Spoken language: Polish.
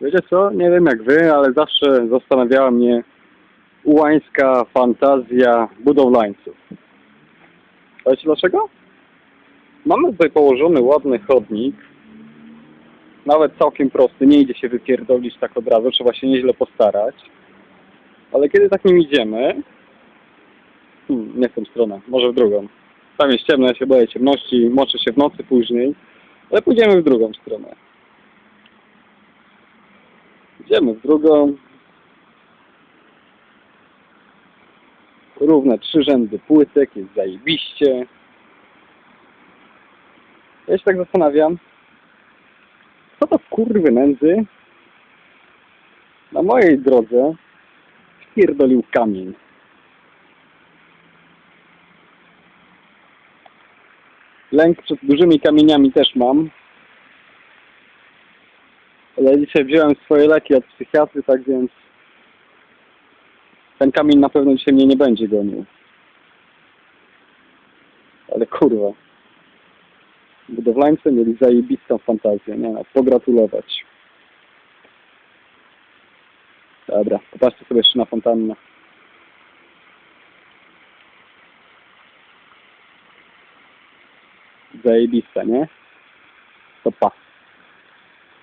Wiecie co? Nie wiem jak wy, ale zawsze zastanawiała mnie ułańska fantazja budowlańców. Wiecie dlaczego? Mamy tutaj położony ładny chodnik, nawet całkiem prosty, nie idzie się wypierdolić tak od razu, trzeba się nieźle postarać. Ale kiedy tak nim idziemy, hmm, nie w tą stronę, może w drugą. Tam jest ciemno, ja się boję ciemności, moczę się w nocy później, ale pójdziemy w drugą stronę. Idziemy w drugą. Równe trzy rzędy płytek, jest zajebiście. Ja się tak zastanawiam, co to kurwy nędzy na mojej drodze wpierdolił kamień. Lęk przed dużymi kamieniami też mam. Ale dzisiaj wziąłem swoje leki od psychiatry, tak więc ten kamień na pewno dzisiaj mnie nie będzie gonił. Ale kurwa. Budowlańcy mieli zajebistą fantazję, nie no, pogratulować. Dobra, popatrzcie sobie jeszcze na fontannę. Zajebista, nie? To pa.